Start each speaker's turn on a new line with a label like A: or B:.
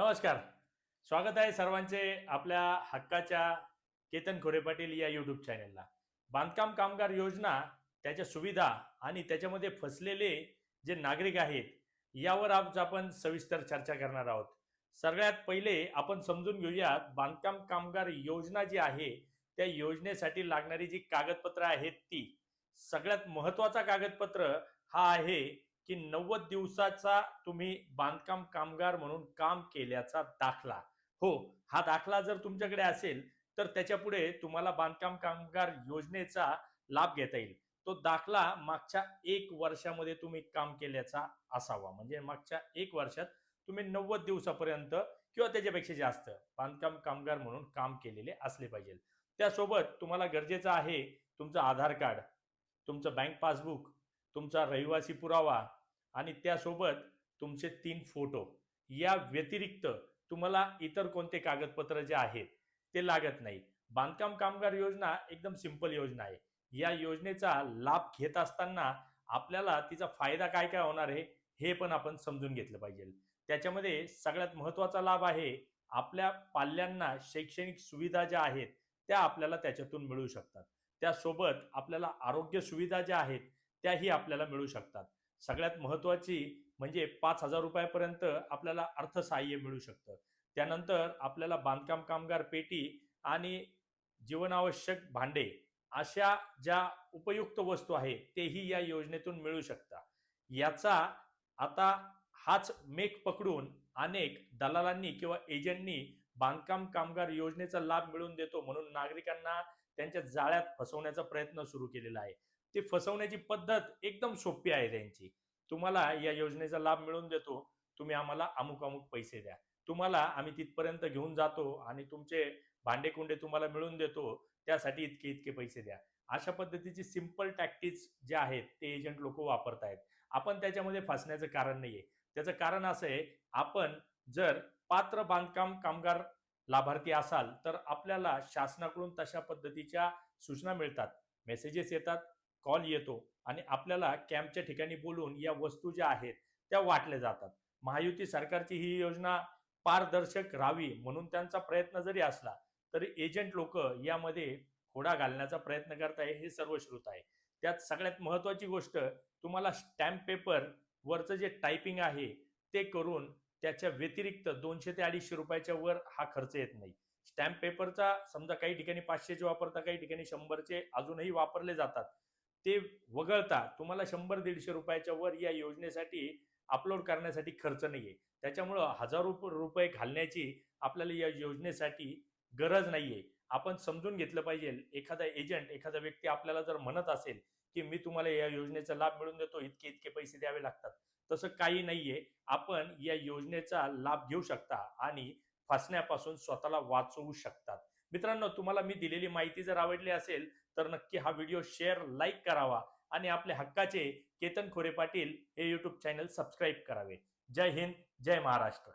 A: नमस्कार. स्वागत आहे सर्वांचे आपल्या हक्काच्या केतन खोरे पाटील या युट्यूब चॅनेलला बांधकाम कामगार योजना त्याच्या सुविधा आणि त्याच्यामध्ये फसलेले जे नागरिक आहेत यावर आज आपण सविस्तर चर्चा करणार आहोत. सगळ्यात पहिले आपण समजून घेऊयात बांधकाम कामगार योजना जी आहे त्या योजनेसाठी लागणारी जी कागदपत्र आहेत ती. सगळ्यात महत्त्वाचा कागदपत्र हा आहे की नव्वद दिवसाचा तुम्ही बांधकाम कामगार म्हणून काम केल्याचा दाखला. हो हा दाखला जर तुमच्याकडे असेल तर त्याच्या पुढे तुम्हाला बांधकाम कामगार योजनेचा लाभ घेता येईल. तो दाखला मागच्या एक वर्षामध्ये तुम्ही काम केल्याचा असावा. म्हणजे मागच्या एक वर्षात तुम्ही नव्वद दिवसापर्यंत किंवा त्याच्यापेक्षा जास्त बांधकाम कामगार म्हणून काम केलेले असले पाहिजे. त्यासोबत तुम्हाला गरजेचं आहे तुमचं आधार कार्ड तुमचं बँक पासबुक तुमचा रहिवासी पुरावा आणि त्यासोबत तुमचे तीन फोटो. या व्यतिरिक्त तुम्हाला इतर कोणते कागदपत्र जे आहेत ते लागत नाही. बांधकाम कामगार योजना एकदम सिंपल योजना आहे. या योजनेचा लाभ घेत असताना आपल्याला तिचा फायदा काय काय होणार आहे हे पण आपण समजून घेतलं पाहिजे. त्याच्यामध्ये सगळ्यात महत्त्वाचा लाभ आहे आपल्या पाल्यांना शैक्षणिक सुविधा ज्या आहेत त्या आपल्याला त्याच्यातून मिळू शकतात. त्यासोबत आपल्याला आरोग्य सुविधा ज्या आहेत त्याही आपल्याला मिळू शकतात. सगळ्यात महत्वाची म्हणजे पाच हजार रुपयापर्यंत आपल्याला अर्थसहाय्य मिळू शकतं. त्यानंतर आपल्याला बांधकाम कामगार पेटी आणि जीवनावश्यक भांडे अशा ज्या उपयुक्त वस्तू आहेत तेही या योजनेतून मिळू शकतात. याचा आता हाच मेक पकडून अनेक दलालांनी किंवा एजंटनी बांधकाम कामगार योजनेचा लाभ मिळवून देतो म्हणून नागरिकांना त्यांच्या जाळ्यात फसवण्याचा प्रयत्न सुरू केलेला आहे. ती फसवण्याची पद्धत एकदम सोपी आहे त्यांची. तुम्हाला या योजनेचा लाभ मिळवून देतो. तुम्ही आम्हाला अमुक अमुक पैसे द्या. तुम्हाला आम्ही तिथपर्यंत घेऊन जातो आणि तुमचे भांडेकुंडे तुम्हाला मिळवून देतो. त्यासाठी इतके इतके पैसे द्या. अशा पद्धतीची सिंपल टॅक्टिक्स जे आहेत ते एजंट लोक वापरतायत. आपण त्याच्यामध्ये फसण्याचं कारण नाहीये. त्याचं कारण असं आहे आपण जर पात्र बांधकाम कामगार लाभार्थी असाल तर आपल्याला शासनाकडून तशा पद्धतीच्या सूचना मिळतात. मेसेजेस येतात. कॉल येतो आणि आपल्याला कॅम्पच्या ठिकाणी बोलून या वस्तू ज्या आहेत त्या वाटल्या जातात. महायुती सरकारची ही योजना पारदर्शक राहावी म्हणून त्यांचा प्रयत्न जरी असला तरी एजंट लोक यामध्ये खोडा घालण्याचा प्रयत्न करताय हे सर्व श्रुत आहे. त्यात सगळ्यात महत्वाची गोष्ट तुम्हाला स्टॅम्प पेपर वरचं जे टायपिंग आहे ते करून त्याच्या व्यतिरिक्त दोनशे ते अडीचशे रुपयाच्या वर हा खर्च येत नाही. स्टॅम्प पेपरचा समजा काही ठिकाणी पाचशेचे वापरता काही ठिकाणी शंभरचे अजूनही वापरले जातात. ते वगळता तुम्हाला शंभर दीडशे रुपयाच्या वर या योजनेसाठी अपलोड करण्यासाठी खर्च नाही आहे त्याच्यामुळं हजारो रुपये घालण्याची आपल्याला या योजनेसाठी गरज नाहीये. आपण समजून घेतलं पाहिजे एखादा एजंट एखादा व्यक्ती आपल्याला जर म्हणत असेल की मी तुम्हाला या योजनेचा लाभ मिळून देतो इतके इतके पैसे द्यावे लागतात. तसं काही नाहीये. आपण या योजनेचा लाभ घेऊ शकता आणि फसण्यापासून स्वतःला वाचवू शकतात. मित्रांनो तुम्हाला मी दिलेली माहिती जर आवडली असेल तर नक्की हा व्हिडिओ शेअर लाईक करावा आणि आपल्या हक्काचे केतन खोरे पाटील हे युट्यूब चॅनल सबस्क्राईब करावे. जय हिंद जय महाराष्ट्र.